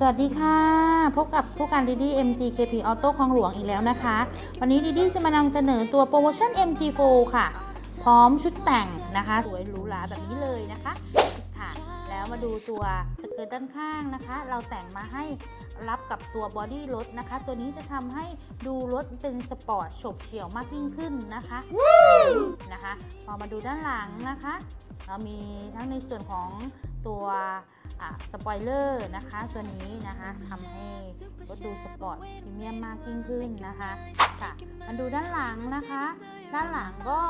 สวัสดีค่ะ พบกับผู้การดีดี MGKP Auto คลองหลวงอีกแล้วนะคะ วันนี้ดีดีจะมานำเสนอตัวโปรโมชั่น MG4 ค่ะ พร้อมชุดแต่งนะคะ สวยหรูหราแบบนี้เลยนะคะค่ะ แล้วมาดูตัวสเกิร์ตด้านข้างนะคะ เราแต่งมาให้รับกับตัวบอดี้รถนะคะ ตัวนี้จะทำให้ดูรถเป็นสปอร์ตฉบเฉี่ยวมากยิ่งขึ้นนะคะนะคะ พอมาดูด้านหลังนะคะ เรามีทั้งในส่วนของตัว สปอยเลอร์นะคะตัวนี้นะคะทำให้รถดูสปอร์ตพรีเมียมมากยิ่งขึ้นนะคะค่ะมาดูด้านหลังนะคะ ด้านหลังก็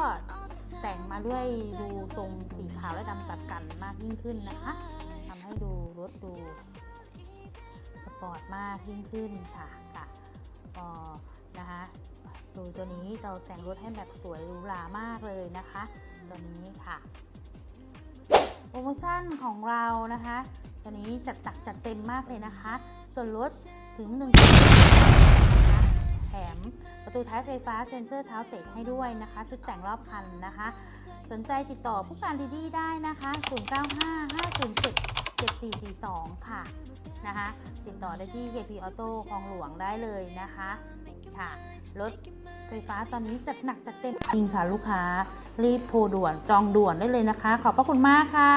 แต่งมาด้วยดูตรงสีขาวและดำตัดกันมากยิ่งขึ้นนะคะทำให้ดูรถดูสปอร์ตมากยิ่งขึ้นค่ะค่ะก็นะคะดูตัวนี้เราแต่งรถให้แบบสวยหรูหรามากเลยนะคะ ตัวนี้ค่ะ โปรโมชั่นของเรานะคะตัวนี้จัดตักจัดเต็มมากเลยนะคะ ส่วนลดถึง1นึ่งนะคะแถมประตูท้ายไฟฟ้าเซ็นเซอร์เท้าเตะให้ด้วยนะคะ ชุดแต่งรอบคันนะคะ สนใจติดต่อผู้การดีดีได้นะคะ 095507 442 ค่ะนะคะติดต่อได้ที่ KP Auto คลองหลวงได้เลยนะคะค่ะรถไฟฟ้าตอนนี้จัดหนักจัดเต็มจริงค่ะลูกค้า รีบโทรด่วนจองด่วนได้เลยนะคะ ขอบพระคุณมากค่ะ